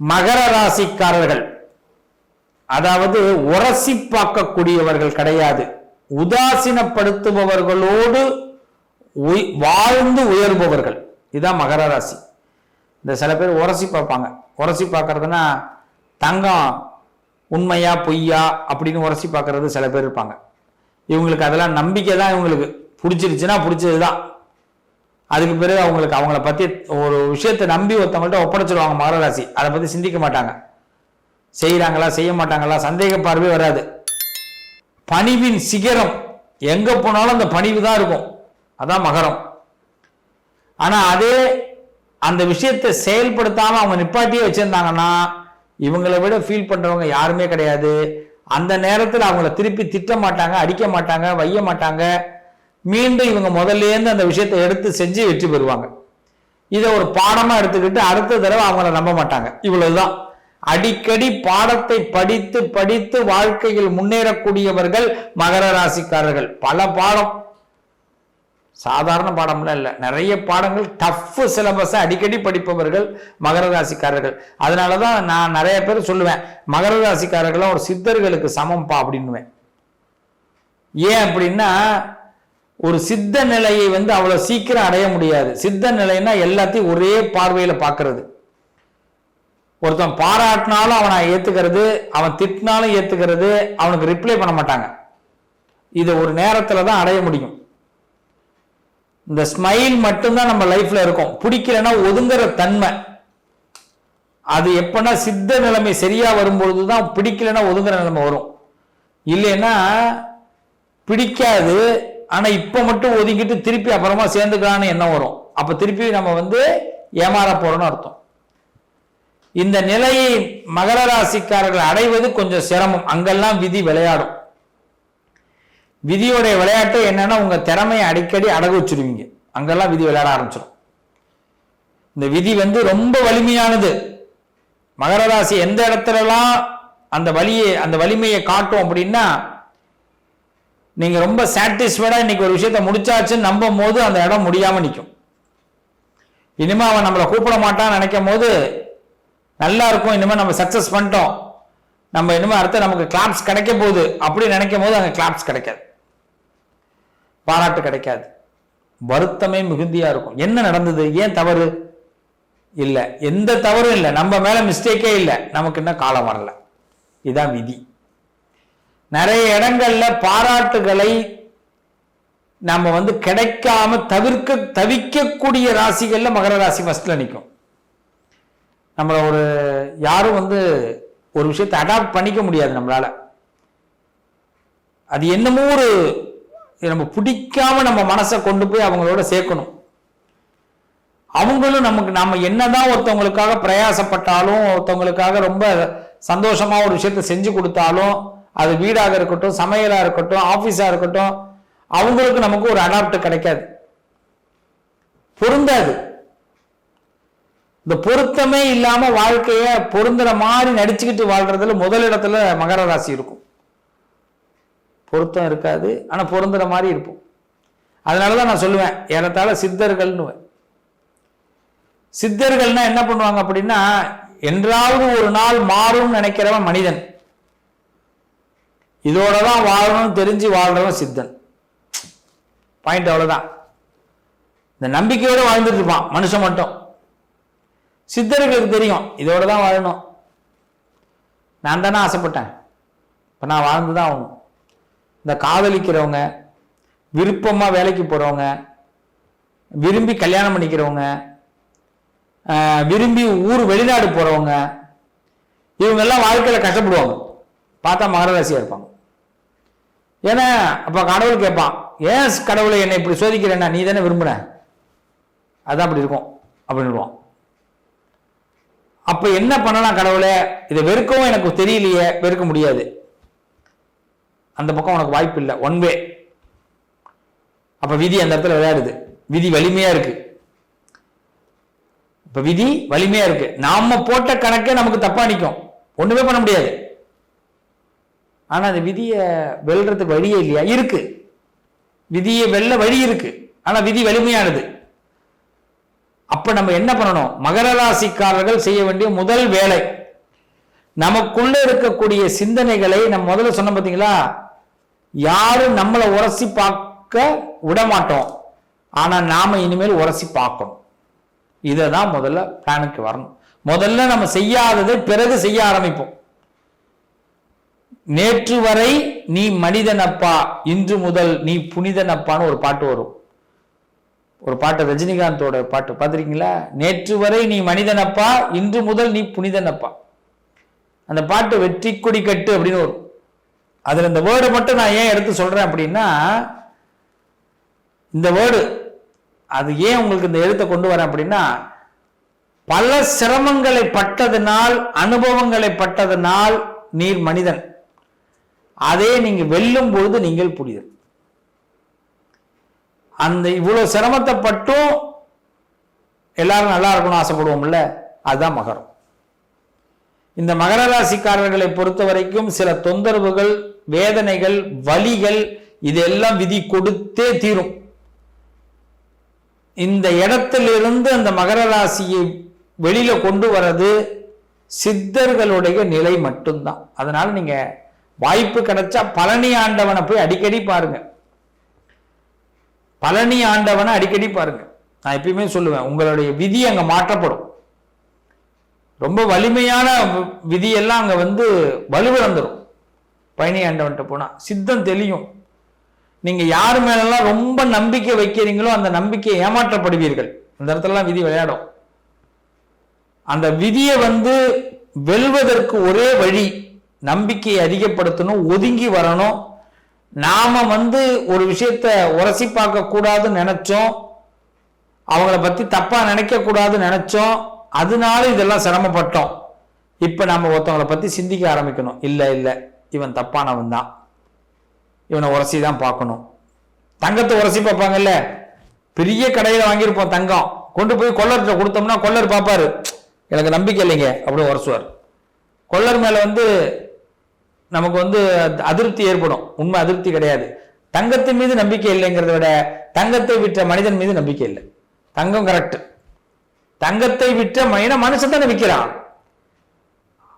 மகர ராசிக்காரர்கள். அதாவது உரசி பார்க்கக்கூடியவர்கள் கிடையாது. உதாசீனப்படுத்துபவர்களோடு வாழ்ந்து உயர்பவர்கள். இதுதான் மகர ராசி. இந்த சில பேர் உரசி பார்ப்பாங்க உரசி பார்க்கறதுனா தங்கம் உண்மையா பொய்யா அப்படின்னு உரசி பார்க்கறது சில பேர் இருப்பாங்க. இவங்களுக்கு அதெல்லாம் நம்பிக்கை தான் இவங்களுக்கு. பிடிச்சிருச்சுன்னா பிடிச்சது தான் அதுக்கு பிறகு அவங்களுக்கு அவங்கள பத்தி ஒரு விஷயத்தை நம்பி ஒருத்தவங்கள்ட்ட ஒப்படைச்சிருவாங்க மகர ராசி அதை பத்தி சிந்திக்க மாட்டாங்க. செய்கிறாங்களா செய்ய மாட்டாங்களா சந்தேக பார்வை வராது. பணிவின் சிகரம். எங்க போனாலும் அந்த பணிவு தான் இருக்கும். அதான் மகரம். ஆனா அதே அந்த விஷயத்தை செயல்படுத்தாம அவங்க நிப்பாட்டியே வச்சிருந்தாங்கன்னா இவங்களை விட ஃபீல் பண்றவங்க யாருமே கிடையாது. அந்த நேரத்தில் அவங்கள திருப்பி திட்ட மாட்டாங்க அடிக்க மாட்டாங்க வைய மாட்டாங்க. மீண்டும் இவங்க முதல்ல இருந்து அந்த விஷயத்தை எடுத்து செஞ்சு வெற்றி பெறுவாங்க. இதை ஒரு பாடமா எடுத்துக்கிட்டு அடுத்த தடவை அவங்கள நம்ப மாட்டாங்க. இவ்வளவுதான். அடிக்கடி பாடத்தை படித்து படித்து வாழ்க்கையில் முன்னேறக்கூடியவர்கள் மகர ராசிக்காரர்கள். பல பாடம். சாதாரண பாடம்லாம் இல்லை. நிறைய பாடங்கள் டஃப் சிலபஸை அடிக்கடி படிப்பவர்கள் மகர ராசிக்காரர்கள். அதனால தான் நான் நிறைய பேர் சொல்லுவேன் மகர ராசிக்காரர்கள்லாம் ஒரு சித்தர்களுக்கு சமம்பா அப்படின்னுவேன். ஏன் அப்படின்னா ஒரு சித்த நிலையை வந்து அவ்வளவு சீக்கிரம் அடைய முடியாது. சித்த நிலைன்னா எல்லாத்தையும் ஒரே பார்வையில பார்க்கறது. ஒருத்தன் பாராட்டினாலும் அவனை ஏத்துக்கிறது அவன் திட்டினாலும் ஏத்துக்கிறது அவனுக்கு ரிப்ளை பண்ண மாட்டாங்க. இதை ஒரு நேரத்துல தான் அடைய முடியும். இந்த ஸ்மைல் மட்டும்தான் நம்ம லைஃப்ல இருக்கும். பிடிக்கலன்னா ஒதுங்குற தன்மை. அது எப்பன்னா சித்த நிலைமை சரியா வரும்பொழுது தான் பிடிக்கலன்னா ஒதுங்குற நிலைமை வரும். இல்லைன்னா பிடிக்காது ஆனா இப்ப மட்டும் ஒதுங்கிட்டு திருப்பி அப்புறமா சேர்ந்துக்கலான்னு எண்ணம் வரும். அப்ப திருப்பி நம்ம வந்து ஏமாற போறோம்னு அர்த்தம். இந்த நிலையை மகர ராசிக்காரர்கள் அடைவது கொஞ்சம் சிரமம். அங்கெல்லாம் விதி விளையாடும். விதியோடைய விளையாட்டு என்னன்னா உங்க திறமையை அடிக்கடி அடகு வச்சிருவீங்க. அங்கெல்லாம் விதி விளையாட ஆரம்பிச்சிடும் இந்த விதி வந்து ரொம்ப வலிமையானது. மகர ராசி எந்த இடத்துலலாம் அந்த வலியை அந்த வலிமையை காட்டும் அப்படின்னா நீங்க ரொம்ப சாட்டிஸ்ஃபைடா இன்னைக்கு ஒரு விஷயத்த முடிச்சாச்சுன்னு நம்பும் போது அந்த இடம் முடியாம நிற்கும் இனிமே அவன் நம்மளை கூப்பிட மாட்டான்னு நினைக்கும் போது நல்லா இருக்கும் இனிமே நம்ம சக்சஸ் பண்ணிட்டோம். நம்ம இனிமே அடுத்து நமக்கு கிளாப்ஸ் கிடைக்க போகுது அப்படி நினைக்கும் போது அங்கே கிளாப்ஸ் கிடைக்காது. பாராட்டு கிடைக்காது. வருத்தமே மிகுந்தியா இருக்கும். என்ன நடந்தது? ஏன் தவறு? இல்லை. எந்த தவறும் இல்லை. நம்ம மேல மிஸ்டேக்கே இல்லை. நமக்கு இன்னும் காலம் வரல. இதுதான் விதி. நிறைய இடங்கள்ல பாராட்டுகளை நம்ம வந்து கிடைக்காம தவிர்க்க தவிக்கக்கூடிய ராசிகள்ல மகர ராசி ஃபஸ்ட்டில் நிற்கும் நம்மள ஒரு யாரும் வந்து ஒரு விஷயத்தை அடாப்ட் பண்ணிக்க முடியாது நம்மளால. அது என்னமோ ஒரு நம்ம பிடிக்காம நம்ம மனசை கொண்டு போய் அவங்களோட சேர்க்கணும். அவங்களும் நமக்கு நாம என்னதான் ஒருத்தவங்களுக்காக பிரயாசப்பட்டாலும் ஒருத்தவங்களுக்காக ரொம்ப சந்தோஷமா ஒரு விஷயத்த செஞ்சு கொடுத்தாலும் அது வீடாக இருக்கட்டும் சமையலாக இருக்கட்டும் ஆஃபீஸாக இருக்கட்டும் அவங்களுக்கு நமக்கு ஒரு அடாப்ட் கிடைக்காது. பொருந்தாது. இந்த பொருத்தமே இல்லாம வாழ்க்கைய பொருந்துற மாதிரி நடிச்சுக்கிட்டு வாழ்றதுல முதலிடத்துல மகர ராசி இருக்கும். பொருத்தம் இருக்காது ஆனா பொருந்துற மாதிரி இருப்போம். அதனாலதான் நான் சொல்லுவேன் ஏறத்தாழ சித்தர்கள்னுவேன். சித்தர்கள்னா என்ன பண்ணுவாங்க அப்படின்னா என்றாவது ஒரு நாள் மாறும் நினைக்கிறவன் மனிதன். இதோட தான் வாழணும்னு தெரிஞ்சு வாழ்றவன் சித்தன். பாயிண்ட் அவ்வளோதான் இந்த நம்பிக்கையோடு வாழ்ந்துட்டு இருப்பான் மனுஷன் மட்டும். சித்தர்களுக்கு தெரியும் இதோட தான் வாழணும். நான் தானே ஆசைப்பட்டேன். இப்போ நான் வாழ்ந்து தான் ஆகணும். இந்த காதலிக்கிறவங்க விருப்பமாக வேலைக்கு போகிறவங்க விரும்பி கல்யாணம் பண்ணிக்கிறவங்க விரும்பி ஊர் வெளிநாடு போகிறவங்க இவங்கெல்லாம் வாழ்க்கையில் கஷ்டப்படுவாங்க. பார்த்தா மகரராசியாக இருப்பாங்க. ஏன்னா அப்போ கடவுள் கேட்பான் ஏன் கடவுளை என்னை இப்படி சோதிக்கிறேன்னா நீ தானே விரும்புன? அதான் அப்படி இருக்கும் அப்படின்னுடுவான் அப்போ என்ன பண்ணலாம் கடவுளே? இதை வெறுக்கவும் எனக்கு தெரியலையே வெறுக்க முடியாது. அந்த பக்கம் உனக்கு வாய்ப்பு இல்லை ஒன் வே அப்போ விதி அந்த இடத்துல விளையாடுது. விதி வலிமையாக இருக்கு. இப்போ விதி வலிமையாக இருக்கு. நாம போட்ட கணக்கே நமக்கு தப்பா நிற்கும் ஒன்றுமே பண்ண முடியாது. ஆனால் அந்த விதியை வெல்றதுக்கு வழியே இல்லையா? இருக்கு. விதியை வெல்ல வழி இருக்கு. ஆனால் விதி வலிமையானது. அப்ப நம்ம என்ன பண்ணணும்? மகர ராசிக்காரர்கள் செய்ய வேண்டிய முதல் வேலை. நமக்குள்ள இருக்கக்கூடிய சிந்தனைகளை நம்ம முதல்ல சொன்ன பார்த்தீங்களா யாரும் நம்மளை உரசி பார்க்க விட மாட்டோம் ஆனால் நாம இனிமேல் உரசி பார்க்கணும். இதை தான் முதல்ல பிளானுக்கு வரணும். முதல்ல நம்ம செய்யாததை பிறகு செய்ய ஆரம்பிப்போம். நேற்று வரை நீ மனிதனப்பா இன்று முதல் நீ புனிதனப்பான்னு ஒரு பாட்டு வரும். ஒரு பாட்டு ரஜினிகாந்தோட பாட்டு பார்த்துருக்கீங்களா? நேற்று வரை நீ மனிதனப்பா இன்று முதல் நீ புனிதனப்பா. அந்த பாட்டு வெற்றி கொடி கட்டு அப்படின்னு வரும். அதில் இந்த வேர்டை மட்டும் நான் ஏன் எடுத்து சொல்கிறேன் அப்படின்னா இந்த வேர்டு அது ஏன் உங்களுக்கு இந்த எழுத்தை கொண்டு வரேன் அப்படின்னா பல சிரமங்களை பட்டதனால் அனுபவங்களை பட்டதனால் நீர் மனிதன். அதே நீங்கள் வெல்லும் பொழுது நீங்கள் புரிதல். அந்த இவ்வளோ சிரமத்தைப்பட்டும் எல்லாரும் நல்லா இருக்கணும்னு ஆசைப்படுவோம்ல அதுதான் மகரம். இந்த மகர ராசிக்காரர்களை பொறுத்த வரைக்கும் சில தொந்தரவுகள் வேதனைகள் வலிகள் இதெல்லாம் விதி கொடுத்தே தீரும். இந்த இடத்திலிருந்து அந்த மகர ராசியை வெளியில கொண்டு வர்றது சித்தர்களுடைய நிலை மட்டும்தான். அதனால நீங்க வாய்ப்பு கிடைச்சா பழனி ஆண்டவனை போய் அடிக்கடி பாருங்க. பழனி ஆண்டவனை அடிக்கடி பாருங்க. நான் எப்பயுமே சொல்லுவேன் உங்களுடைய விதி அங்க மாற்றப்படும். ரொம்ப வலிமையான விதியெல்லாம் அங்க வந்து வலுவிழந்துடும் பழனி ஆண்டவன்கிட்ட போனா சித்தம் தெளியும். நீங்க யார் மேலெல்லாம் ரொம்ப நம்பிக்கை வைக்கிறீங்களோ அந்த நம்பிக்கையை ஏமாற்றப்படுவீர்கள். அந்த இடத்துலலாம் விதி விளையாடும். அந்த விதியை வந்து வெல்வதற்கு ஒரே வழி நம்பிக்கையை அதிகப்படுத்தணும் ஒதுங்கி வரணும். நாம் வந்து ஒரு விஷயத்த உரசி பார்க்கக்கூடாதுன்னு நினச்சோம். அவங்கள பற்றி தப்பாக நினைக்கக்கூடாதுன்னு நினச்சோம். அதனால இதெல்லாம் சிரமப்பட்டோம். இப்போ நம்ம ஒருத்தவங்கள பற்றி சிந்திக்க ஆரம்பிக்கணும். இல்லை இல்லை. இவன் தப்பானவன் தான். இவனை உரசி தான் பார்க்கணும். தங்கத்தை உரசி பார்ப்பாங்கல்ல? பெரிய கடையில் வாங்கியிருப்போம் தங்கம். கொண்டு போய் கொள்ளர்கிட்ட கொடுத்தோம்னா கொள்ளர் பார்ப்பாரு. எனக்கு நம்பிக்கை இல்லைங்க. அப்படின்னு உரசுவார். கொள்ளர் மேலே வந்து நமக்கு வந்து அதிருப்தி ஏற்படும். உண்மை அதிருப்தி கிடையாது. தங்கத்தின் மீது நம்பிக்கை இல்லைங்கிறத விட தங்கத்தை விற்ற மனிதன் மீது நம்பிக்கை இல்லை. தங்கம் கரெக்ட் தங்கத்தை விற்ற மனிதன் மனுஷன் தானே விற்கிறான்.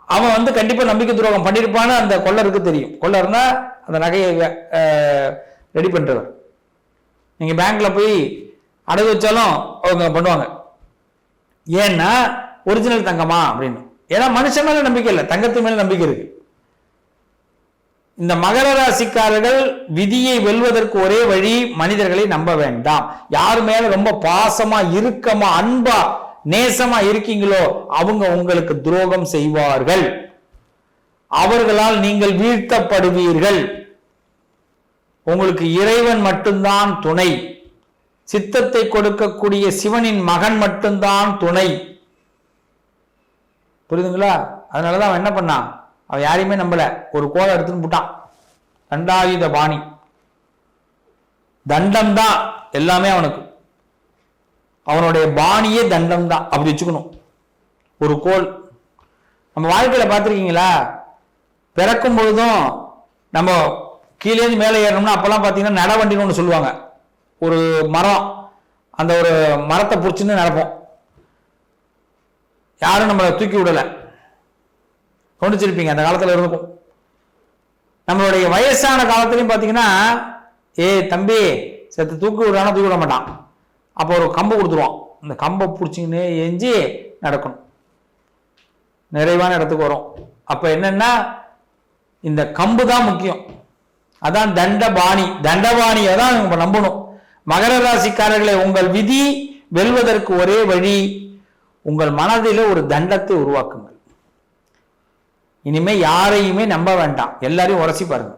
அவன் வந்து கண்டிப்பா நம்பிக்கை துரோகம் பண்ணியிருப்பான்னு அந்த கொள்ளருக்கு தெரியும். கொள்ளர்னா அந்த நகையை ரெடி பண்றவர். நீங்க பேங்க்ல போய் அடகு வச்சாலும் அவங்க பண்ணுவாங்க. ஏன்னா ஒரிஜினல் தங்கமா அப்படின்னு. ஏன்னா மனுஷன் மேல நம்பிக்கை இல்லை. தங்கத்து மேல நம்பிக்கை இருக்கு. இந்த மகர ராசிக்காரர்கள் விதியை வெல்வதற்கு ஒரே வழி மனிதர்களை நம்ப வேண்டாம். யார் மேல ரொம்ப பாசமா இறுக்கமா அன்பா நேசமா இருக்கீங்களோ அவங்க உங்களுக்கு துரோகம் செய்வார்கள். அவர்களால் நீங்கள் வீழ்த்தப்படுவீர்கள். உங்களுக்கு இறைவன் மட்டும்தான் துணை. சித்தத்தை கொடுக்கக்கூடிய சிவனின் மகன் மட்டும்தான் துணை. புரியுதுங்களா? அதனாலதான் அவன் என்ன பண்ணான்? அவன் யாரையுமே நம்பல. ஒரு கோலை எடுத்துன்னு போட்டான். தண்டாயுத பாணி. தண்டம் தான் எல்லாமே அவனுக்கு. அவனுடைய பாணியே தண்டம் தான் அப்படி வச்சுக்கணும். ஒரு கோல். நம்ம வாழ்க்கையில பார்த்துருக்கீங்களா? பிறக்கும் பொழுதும் நம்ம கீழேருந்து மேலே ஏறணும்னா அப்பெல்லாம் பார்த்தீங்கன்னா நடவண்டின்னு ஒன்று சொல்லுவாங்க. ஒரு மரம். அந்த ஒரு மரத்தை பிடிச்சின்னு நடப்போம். யாரும் நம்மளை தூக்கி விடலை. கவனிச்சிருப்பீங்க அந்த காலத்தில் இருக்கும் நம்மளுடைய வயசான காலத்துலையும் பார்த்தீங்கன்னா ஏய் தம்பி செத்து தூக்கி விடுறானா தூக்கி விட மாட்டான். அப்போ ஒரு கம்பு கொடுத்துருவான். அந்த கம்பை பிடிச்சிங்கன்னு எஞ்சி நடக்கணும். நிறைவான இடத்துக்கு வரும். அப்போ என்னென்னா இந்த கம்பு தான் முக்கியம். அதான் தண்டபாணி. தண்டபாணியை தான் நம்ம நம்பணும். மகர ராசிக்காரர்களை உங்கள் விதி வெல்வதற்கு ஒரே வழி உங்கள் மனதில் ஒரு தண்டத்தை உருவாக்குங்கள். இனிமே யாரையுமே நம்ப வேண்டாம். எல்லாரையும் உரசி பாருங்க.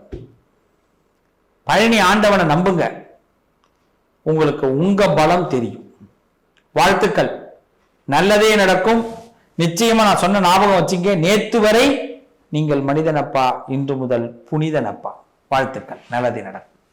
பழனி ஆண்டவனை நம்புங்க. உங்களுக்கு உங்க பலம் தெரியும். வாழ்த்துக்கள். நல்லதே நடக்கும். நிச்சயமா நான் சொன்ன ஞாபகம் வச்சுங்க. நேத்து வரை நீங்கள் மனிதனப்பா இன்று முதல் புனிதனப்பா. வாழ்த்துக்கள். நல்லதே நடக்கும்.